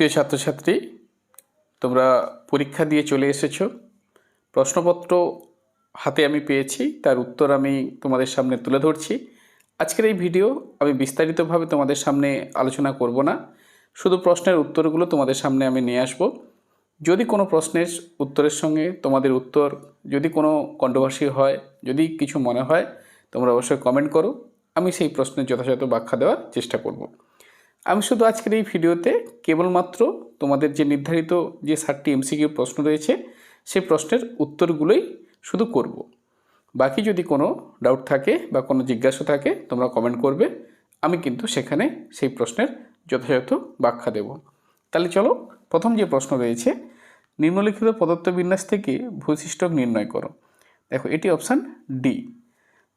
প্রিয় ছাত্রছাত্রী, তোমরা পরীক্ষা দিয়ে চলে এসেছ। প্রশ্নপত্র হাতে আমি পেয়েছি, তার উত্তর আমি তোমাদের সামনে তুলে ধরছি। আজকের এই ভিডিও আমি বিস্তারিতভাবে তোমাদের সামনে আলোচনা করব না, শুধু প্রশ্নের উত্তরগুলো তোমাদের সামনে আমি নিয়ে আসব। যদি কোনো প্রশ্নের উত্তরের সঙ্গে তোমাদের উত্তর, যদি কোনো কন্ট্রোভার্সি হয়, যদি কিছু মনে হয়, তোমরা অবশ্যই কমেন্ট করো, আমি সেই প্রশ্নের যথাযথ ব্যাখ্যা দেওয়ার চেষ্টা করব। আমি শুধু আজকের এই ভিডিওতে কেবলমাত্র তোমাদের যে নির্ধারিত যে ষাটটি এমসিকিউ প্রশ্ন রয়েছে, সেই প্রশ্নের উত্তরগুলোই শুধু করব। বাকি যদি কোনো ডাউট থাকে বা কোনো জিজ্ঞাসা থাকে, তোমরা কমেন্ট করবে। আমি কিন্তু সেখানে সেই প্রশ্নের যথাযথ ব্যাখ্যা দেব। তাহলে চলো, প্রথম যে প্রশ্ন রয়েছে, নিম্নলিখিত পদার্থবিন্যাস থেকে ভূশিষ্টক নির্ণয় করো। দেখো, এটি অপশান ডি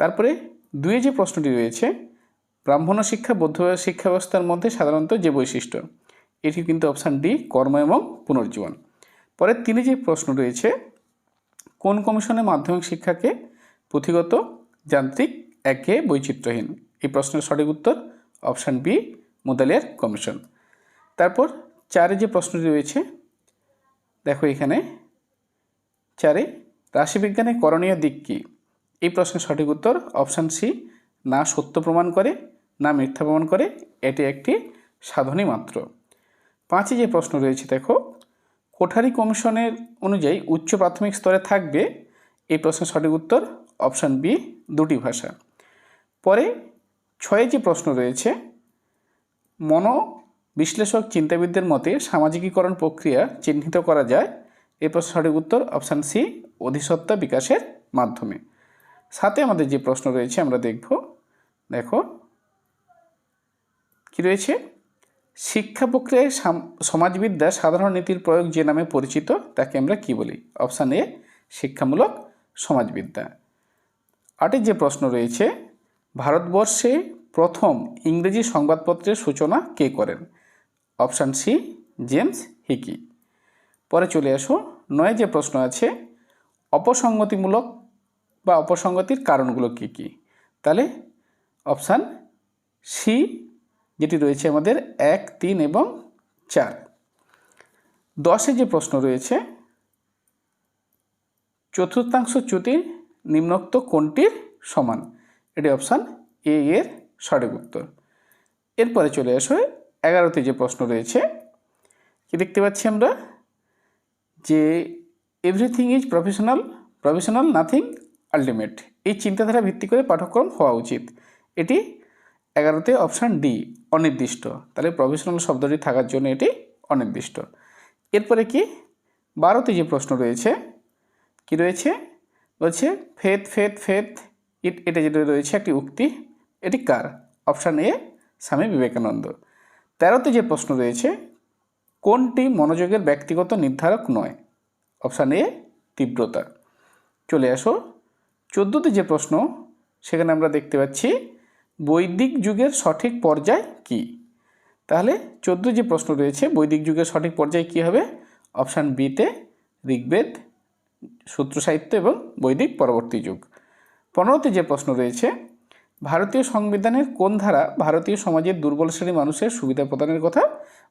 তারপরে দুয়ে যে প্রশ্নটি রয়েছে ব্রাহ্মণ শিক্ষা, বৌদ্ধ শিক্ষা ব্যবস্থার মধ্যে সাধারণত যে বৈশিষ্ট্য এটি কিন্তু অপশান ডি কর্ম এবং পুনর্জীবন। পরে তিনি যে প্রশ্ন রয়েছে, কোন কমিশনের মাধ্যমিক শিক্ষাকে পুঁথিগত, যান্ত্রিক, একে বৈচিত্র্যহীন? এই প্রশ্নের সঠিক উত্তর অপশান বি মুদালিয়ার কমিশন। তারপর চারে যে প্রশ্নটি রয়েছে, দেখো এখানে, চারে রাশিবিজ্ঞানের করণীয় দিক কী? এই প্রশ্নের সঠিক উত্তর অপশান সি না সত্য প্রমাণ করে, না মিথ্যা প্রমাণ করে, এটি একটি সাধনই মাত্র। পাঁচে যে প্রশ্ন রয়েছে, দেখো, কোঠারি কমিশনের অনুযায়ী উচ্চ প্রাথমিক স্তরে থাকবে, এই প্রশ্নের সঠিক উত্তর অপশান বি, দুটি ভাষা। পরে ছয়ে যে প্রশ্ন রয়েছে মনো বিশ্লেষক চিন্তাবিদদের মতে সামাজিকীকরণ প্রক্রিয়া চিহ্নিত করা যায়, এই প্রশ্নের সঠিক উত্তর অপশান সি অধিসত্তা বিকাশের মাধ্যমে। সাথে আমাদের যে প্রশ্ন রয়েছে, আমরা দেখব। দেখো। কি রয়েছে? শিক্ষা প্রক্রিয়ায় সাম- সমাজবিদ্যা সাধারণ নীতির প্রয়োগ যে নামে পরিচিত, তাকে আমরা কি বলি? অপশান এ শিক্ষামূলক সমাজবিদ্যা। আটের যে প্রশ্ন রয়েছে, ভারতবর্ষে প্রথম ইংরেজি সংবাদপত্রের সূচনা কে করেন? অপশান সি জেমস হিকি পরে চলে আসো, নয় যে প্রশ্ন আছে, অপসঙ্গতিমূলক বা অপসঙ্গতির কারণগুলো কী কী? তাহলে অপশান সি, যেটি রয়েছে আমাদের এক, তিন এবং চার। দশে যে প্রশ্ন রয়েছে, চতুর্থাংশ চ্যুতির নিম্নোক্ত কোনটির সমান? এটি অপশান এ এর সঠিক উত্তর। এরপরে চলে আসো, এগারোতে যে প্রশ্ন রয়েছে, কি দেখতে পাচ্ছি আমরা? যে everything is professional professional nothing ultimate এই চিন্তাধারা ভিত্তি করে পাঠ্যক্রম হওয়া উচিত। এটি এগারোতে অপশান ডি অনির্দিষ্ট। তাহলে প্রফেশনাল শব্দটি থাকার জন্য এটি অনির্দিষ্ট। এরপরে কি? বারোতে যে প্রশ্ন রয়েছে, কি রয়েছে? বলছে ফেথ ফেথ ফেথ ইট, এটা যেটা রয়েছে একটি উক্তি, এটি কার? Option A Swami Vivekananda. তেরোতে যে প্রশ্ন রয়েছে, কোনটি মনোযোগের ব্যক্তিগত নির্ধারক নয়? অপশান এ তীব্রতা। চলে আসো। চোদ্দোতে যে প্রশ্ন, সেখানে আমরা দেখতে পাচ্ছি বৈদিক যুগের সঠিক পর্যায় কি? তাহলে চোদ্দ যে প্রশ্ন রয়েছে, বৈদিক যুগের সঠিক পর্যায় কী হবে? অপশান বিতে ঋগ্বেদ, সূত্র সাহিত্য এবং বৈদিক পরবর্তী যুগ। পনেরোতে যে প্রশ্ন রয়েছে, ভারতীয় সংবিধানের কোন ধারা ভারতীয় সমাজের দুর্বল শ্রেণি মানুষের সুবিধা প্রদানের কথা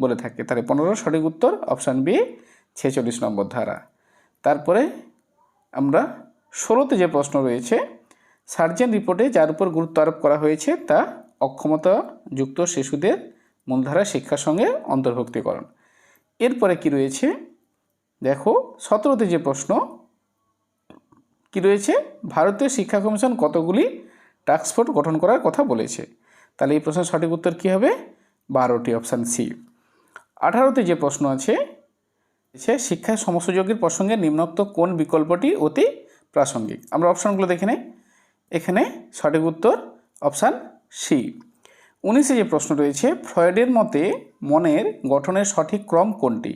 বলে থাকে? তাহলে পনেরো সঠিক উত্তর, অপশান বি, ছেচল্লিশ নম্বর ধারা। তারপরে আমরা ষোলোতে যে প্রশ্ন রয়েছে সার্জেন রিপোর্টে যার উপর গুরুত্ব আরোপ করা হয়েছে তা অক্ষমতাযুক্ত শিশুদের মূলধারা শিক্ষার সঙ্গে অন্তর্ভুক্তিকরণ। এরপরে কি রয়েছে? দেখো, সতেরোতে যে প্রশ্ন, কি রয়েছে? ভারতীয় শিক্ষা কমিশন কতগুলি টাস্কফোর্স গঠন করার কথা বলেছে। তাহলে এই প্রশ্নের সঠিক উত্তর কী হবে? বারোটি, অপশান সি। আঠারোতে যে প্রশ্ন আছে, সে শিক্ষার সমস্যযোগের প্রসঙ্গে নিম্নোক্ত কোন বিকল্পটি অতি প্রাসঙ্গিক? আমরা অপশানগুলো দেখে নেই। এখানে সঠিক উত্তর অপশান সি। উনিশে যে প্রশ্ন রয়েছে, ফ্রয়েডের মতে মনের গঠনের সঠিক ক্রম কোনটি?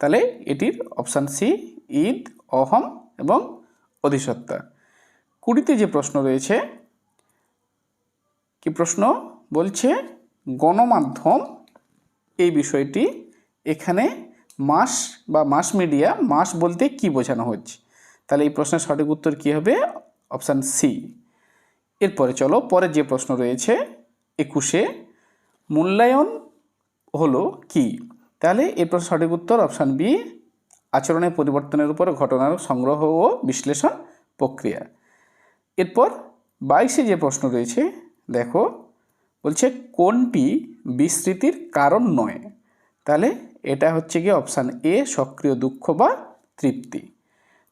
তাহলে এটির অপশান সি, ঈদ, অহম এবং অধিসত্তা কুড়িতে যে প্রশ্ন রয়েছে, কি প্রশ্ন? বলছে, গণমাধ্যম এই বিষয়টি এখানে মাস বা মাস মিডিয়া, মাস বলতে কি বোঝানো হচ্ছে? তাহলে এই প্রশ্নের সঠিক উত্তর কী হবে? Option C. এরপরে চলো, পরের যে প্রশ্ন রয়েছে, একুশে, মূল্যায়ন হলো কি? তাহলে এরপর সঠিক উত্তর অপশান বি, আচরণের পরিবর্তনের উপর ঘটনার সংগ্রহ ও বিশ্লেষণ প্রক্রিয়া। এরপর বাইশে যে প্রশ্ন রয়েছে, দেখো, বলছে কোনটি বিস্মৃতির কারণ নয়? তাহলে এটা হচ্ছে গিয়ে অপশান এ, সক্রিয় দুঃখ বা তৃপ্তি।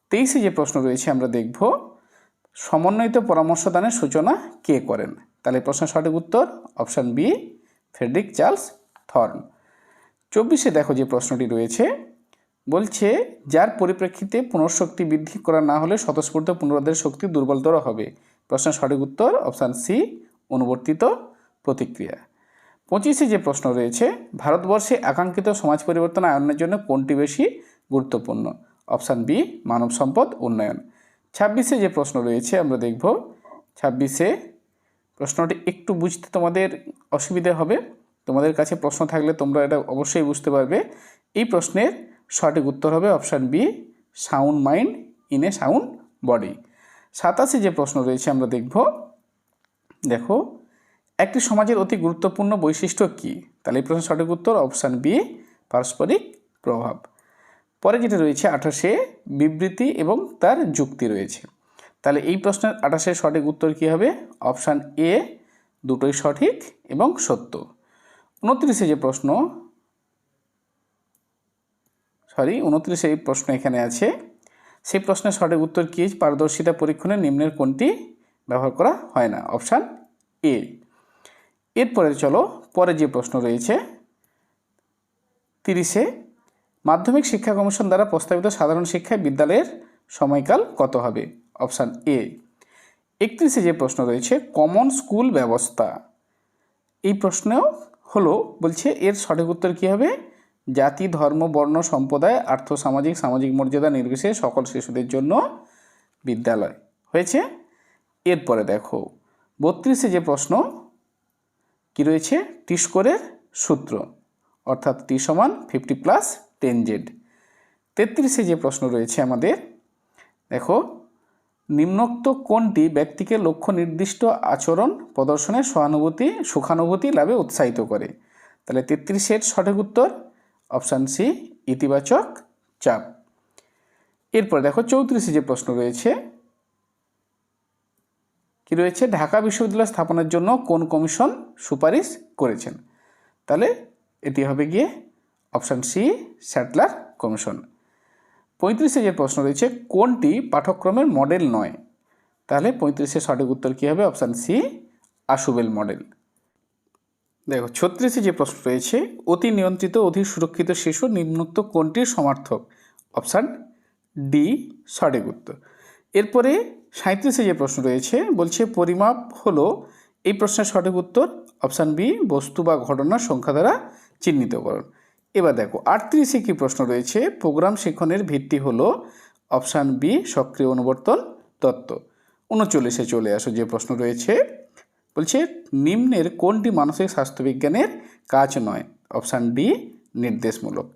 তেইশে যে প্রশ্ন রয়েছে, আমরা দেখব সমন্বিত পরামর্শদানের সূচনা কে করেন? তাহলে প্রশ্নের সঠিক উত্তর option B, Frederick Charles Thorne. চব্বিশে দেখো যে প্রশ্নটি রয়েছে, বলছে, যার পরিপ্রেক্ষিতে পুনঃশক্তি বৃদ্ধি করা না হলে স্বতঃস্ফূর্ত পুনরুদ্ধার শক্তি দুর্বলতর হবে। প্রশ্নের সঠিক উত্তর অপশান সি, অনুবর্তিত প্রতিক্রিয়া। পঁচিশে যে প্রশ্ন রয়েছে, ভারতবর্ষে আকাঙ্ক্ষিত সমাজ পরিবর্তন আয়নের জন্য কোনটি বেশি গুরুত্বপূর্ণ? অপশান বি, মানব সম্পদ উন্নয়ন। ছাব্বিশে যে প্রশ্ন রয়েছে, আমরা দেখব। ছাব্বিশে প্রশ্নটি একটু বুঝতে তোমাদের অসুবিধা হবে। তোমাদের কাছে প্রশ্ন থাকলে তোমরা এটা অবশ্যই বুঝতে পারবে। এই প্রশ্নের সঠিক উত্তর হবে option B, sound mind in a sound body. সাতাশে যে প্রশ্ন রয়েছে, আমরা দেখব। দেখো, একটি সমাজের অতি গুরুত্বপূর্ণ বৈশিষ্ট্য কী? তাহলে এই প্রশ্নের সঠিক উত্তর অপশান বি, পারস্পরিক প্রভাব। পরে যেটা রয়েছে আঠাশে বিবৃতি এবং তার যুক্তি রয়েছে। তাহলে এই প্রশ্নের আঠাশের সঠিক উত্তর কী হবে? অপশান এ, দুটোই সঠিক এবং সত্য। উনত্রিশে যে প্রশ্ন, সরি, উনত্রিশে এই প্রশ্ন এখানে আছে। সেই প্রশ্নের সঠিক উত্তর কী? পারদর্শিতা পরীক্ষণে নিম্নের কোনটি ব্যবহার করা হয় না? Option A. এরপরে চলো, পরে যে প্রশ্ন রয়েছে, তিরিশে মাধ্যমিক শিক্ষা কমিশন দ্বারা প্রস্তাবিত সাধারণ শিক্ষায় বিদ্যালয়ের সময়কাল কত হবে? Option A. একত্রিশে যে প্রশ্ন রয়েছে কমন স্কুল ব্যবস্থা। এই প্রশ্নেও হলো, বলছে এর সঠিক উত্তর কী হবে? জাতি, ধর্ম, বর্ণ, সম্প্রদায়, আর্থ, সামাজিক সামাজিক মর্যাদা নির্বিশেষে সকল শিশুদের জন্য বিদ্যালয়। হয়েছে? এরপরে দেখো, বত্রিশে যে প্রশ্ন কি রয়েছে? টি স্কোরের সূত্র। অর্থাৎ টি সমান ফিফটি প্লাস টেন জেড তেত্রিশে যে প্রশ্ন রয়েছে আমাদের, দেখো, নিম্নোক্ত কোনটি ব্যক্তিকে লক্ষ্য নির্দিষ্ট আচরণ, প্রদর্শনের সহানুভূতি, সুখানুভূতি লাভে উৎসাহিত করে। তাহলে তেত্রিশের সঠিক উত্তর, অপশান সি, ইতিবাচক চাপ। এরপর দেখো, চৌত্রিশে যে প্রশ্ন রয়েছে, কি রয়েছে? ঢাকা বিশ্ববিদ্যালয় স্থাপনের জন্য কোন কমিশন সুপারিশ করেছেন? তাহলে এটি হবে গিয়ে অপশান সি স্যাটলার কমিশন। পঁয়ত্রিশে যে প্রশ্ন রয়েছে, কোনটি পাঠ্যক্রমের মডেল নয়? তাহলে পঁয়ত্রিশের সঠিক উত্তর কী হবে? Option C, Ausubel model. দেখো, ছত্রিশে যে প্রশ্ন রয়েছে, অতি নিয়ন্ত্রিত, অধিক সুরক্ষিত শিশু নিম্নোক্ত কোনটির সমার্থক? অপশান ডি, সঠিক উত্তর। এরপরে সাঁত্রিশে যে প্রশ্ন রয়েছে, বলছে পরিমাপ হলো এই প্রশ্নের সঠিক উত্তর। অপশান বি, বস্তু বা ঘটনার সংখ্যা দ্বারা চিহ্নিতকরণ। এবার দেখো আটত্রিশে কী প্রশ্ন রয়েছে? প্রোগ্রাম শিক্ষণের ভিত্তি হলো অপশান বি, সক্রিয় অনুবর্তন তত্ত্ব। উনচল্লিশে চলে আসো, যে প্রশ্ন রয়েছে, বলছে, নিম্নের কোনটি মানসিক স্বাস্থ্যবিজ্ঞানের কাজ নয়? অপশান ডি, নির্দেশমূলক।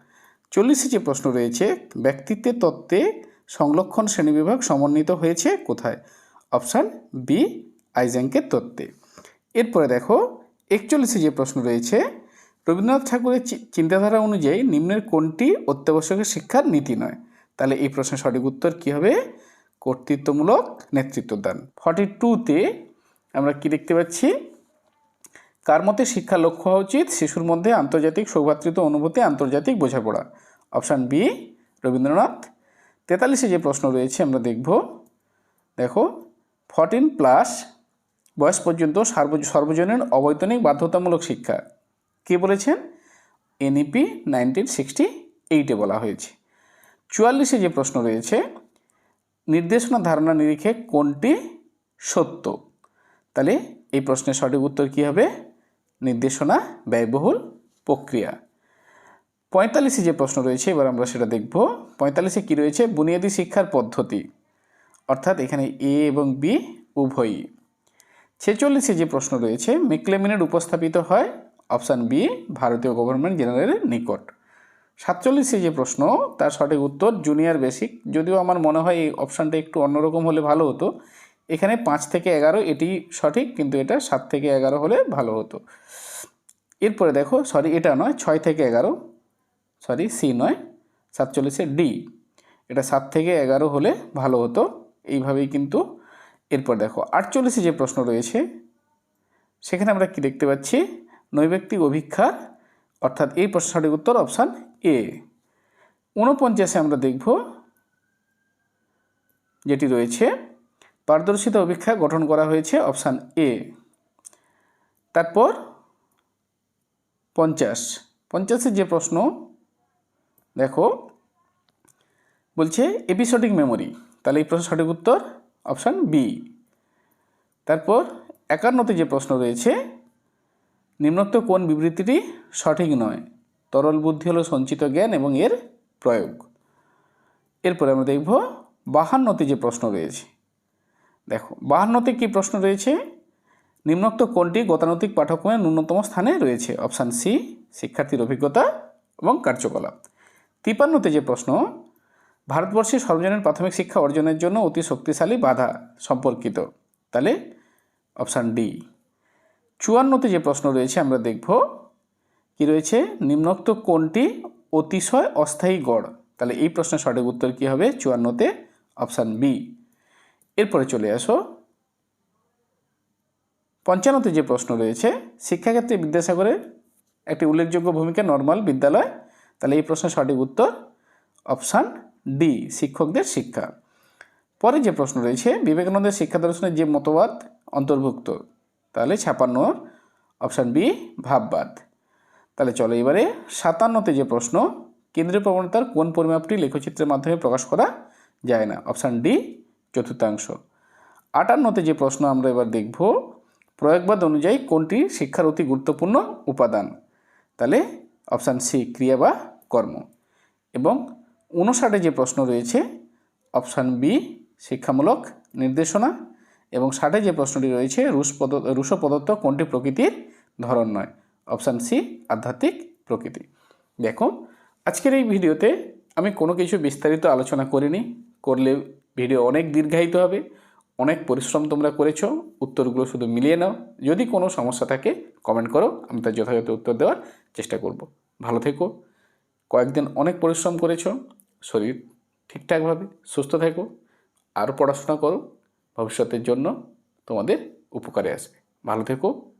চল্লিশে যে প্রশ্ন রয়েছে ব্যক্তিত্বের তত্ত্বে সংরক্ষণ শ্রেণীবিভাগ সমন্বিত হয়েছে কোথায়? অপশান বি আইজ্যাঙ্কের তত্ত্বে। এরপরে দেখো, একচল্লিশে যে প্রশ্ন রয়েছে রবীন্দ্রনাথ ঠাকুরের চিন্তাধারা অনুযায়ী নিম্নের কোনটি অত্যাবশ্যকীয় শিক্ষার নীতি নয়? তাহলে এই প্রশ্নের সঠিক উত্তর কী হবে? কর্তৃত্বমূলক নেতৃত্বদান। ফর্টি টুতে আমরা কি দেখতে পাচ্ছি? কার মতে শিক্ষার লক্ষ্য হওয়া উচিত? শিশুর মধ্যে আন্তর্জাতিক সৌভাতৃত্ব অনুভূতি, আন্তর্জাতিক বোঝাপড়া। Option B, Rabindranath. তেতাল্লিশে যে প্রশ্ন রয়েছে আমরা দেখব। দেখো ফর্টিন প্লাস বয়স পর্যন্ত সার্ব- সর্বজনীন অবৈতনিক বাধ্যতামূলক শিক্ষা। কে বলেছেন? এনইপি নাইনটিন সিক্সটি এইটে বলা হয়েছে। চুয়াল্লিশে যে প্রশ্ন রয়েছে, নির্দেশনা ধারণা নিরিখে কোনটি সত্য? তাহলে এই প্রশ্নের সঠিক উত্তর কী হবে? নির্দেশনা ব্যয়বহুল প্রক্রিয়া। পঁয়তাল্লিশে যে প্রশ্ন রয়েছে, এবার আমরা সেটা দেখব। পঁয়তাল্লিশে কী রয়েছে? বুনিয়াদী শিক্ষার পদ্ধতি। অর্থাৎ এখানে এ এবং বি উভয়ই। ছেচল্লিশে যে প্রশ্ন রয়েছে, মেকলেমিনের উপস্থাপিত হয় অপশান বি, ভারতীয় গভর্নমেন্ট জেনারেলের নিকট। সাতচল্লিশে যে প্রশ্ন, তার সঠিক উত্তর জুনিয়র বেসিক যদিও আমার মনে হয় এই অপশানটা একটু অন্যরকম হলে ভালো হতো। এখানে পাঁচ থেকে এগারো এটি সঠিক, কিন্তু এটা সাত থেকে এগারো হলে ভালো হতো। এরপরে দেখো সরি এটা নয়, ছয় থেকে এগারো। সরি সি নয়, সাতচল্লিশে ডি এটা সাত থেকে এগারো হলে ভালো হতো। এইভাবেই কিন্তু এরপর দেখো, আটচল্লিশে যে প্রশ্ন রয়েছে, সেখানে আমরা কি দেখতে পাচ্ছি? নৈব্যক্তিক অভিক্ষা অর্থাৎ এই প্রশ্ন সঠিক উত্তর অপশান এ। ঊনপঞ্চাশে আমরা দেখব যেটি রয়েছে, পারদর্শিতা অভিক্ষা গঠন করা হয়েছে অপশান এ। তারপর পঞ্চাশ। পঞ্চাশের যে প্রশ্ন, দেখো, বলছে এপিসোডিক মেমোরি। তাহলে এই প্রশ্ন সঠিক উত্তর অপশান বি। তারপর একান্নতে যে প্রশ্ন রয়েছে নিম্নোক্ত কোন বিবৃতিটি সঠিক নয়? তরল বুদ্ধি হলো সঞ্চিত জ্ঞান এবং এর প্রয়োগ। এরপরে আমরা দেখব বাহান্নতে যে প্রশ্ন রয়েছে। দেখো, বাহান্নতে কি প্রশ্ন রয়েছে? নিম্নোক্ত কোনটি গতানুতিক পাঠ্যক্রমে ন্যূনতম স্থানে রয়েছে? অপশান সি, শিক্ষার্থীর অভিজ্ঞতা এবং কার্যকলাপ। তিপান্নতে যে প্রশ্ন, ভারতবর্ষে সর্বজনীন প্রাথমিক শিক্ষা অর্জনের জন্য অতি শক্তিশালী বাধা সম্পর্কিত। তাহলে অপশান ডি। চুয়ান্নতে যে প্রশ্ন রয়েছে, আমরা দেখব কি রয়েছে? নিম্নোক্ত কোনটি অতিশয় অস্থায়ী গড়? তাহলে এই প্রশ্নের সঠিক উত্তর কী হবে? চুয়ান্নতে, অপশান বি। এরপরে চলে আসো। পঞ্চান্নতে যে প্রশ্ন রয়েছে, শিক্ষাক্ষেত্রে বিদ্যাসাগরের একটি উল্লেখযোগ্য ভূমিকা নর্মাল বিদ্যালয়? তাহলে এই প্রশ্নের সঠিক উত্তর অপশান ডি, শিক্ষকদের শিক্ষা। পরে যে প্রশ্ন রয়েছে, বিবেকানন্দের শিক্ষা দর্শনের যে মতবাদ অন্তর্ভুক্ত তাহলে ছাপান্ন অপশান বি ভাববাদ। তাহলে চলো এবারে সাতান্নতে যে প্রশ্ন, কেন্দ্রীয় প্রবণতার কোন পরিমাপটি লেখচিত্রের মাধ্যমে প্রকাশ করা যায় না? অপশান ডি চতুর্থাংশ। আটান্নতে যে প্রশ্ন আমরা এবার দেখব, প্রয়োগবাদ অনুযায়ী কোনটি শিক্ষার অতি গুরুত্বপূর্ণ উপাদান? তাহলে অপশান সি ক্রিয়া বা কর্ম। এবং উনষাটে যে প্রশ্ন রয়েছে, অপশান বি শিক্ষামূলক নির্দেশনা এবং ষাটে যে প্রশ্নটি রয়েছে, রুশ পদ, রুশ পদার্থ কোনটি প্রকৃতির ধরন নয়? অপশান সি, আধ্যাত্মিক প্রকৃতি। দেখো, আজকের এই ভিডিওতে আমি কোনো কিছু বিস্তারিত আলোচনা করিনি। করলে ভিডিও অনেক দীর্ঘায়িত হবে, অনেক পরিশ্রম তোমরা করেছ, উত্তরগুলো শুধু মিলিয়ে নাও। যদি কোনো সমস্যা থাকে কমেন্ট করো, আমি তার যথাযথ উত্তর দেওয়ার চেষ্টা করব। ভালো থেকো। কয়েকদিন অনেক পরিশ্রম করেছ, শরীর ঠিকঠাকভাবে সুস্থ থেকো আরও পড়াশোনা করো। ভবিষ্যতের জন্য তোমাদের উপকারে আসবে। ভালো থেকো।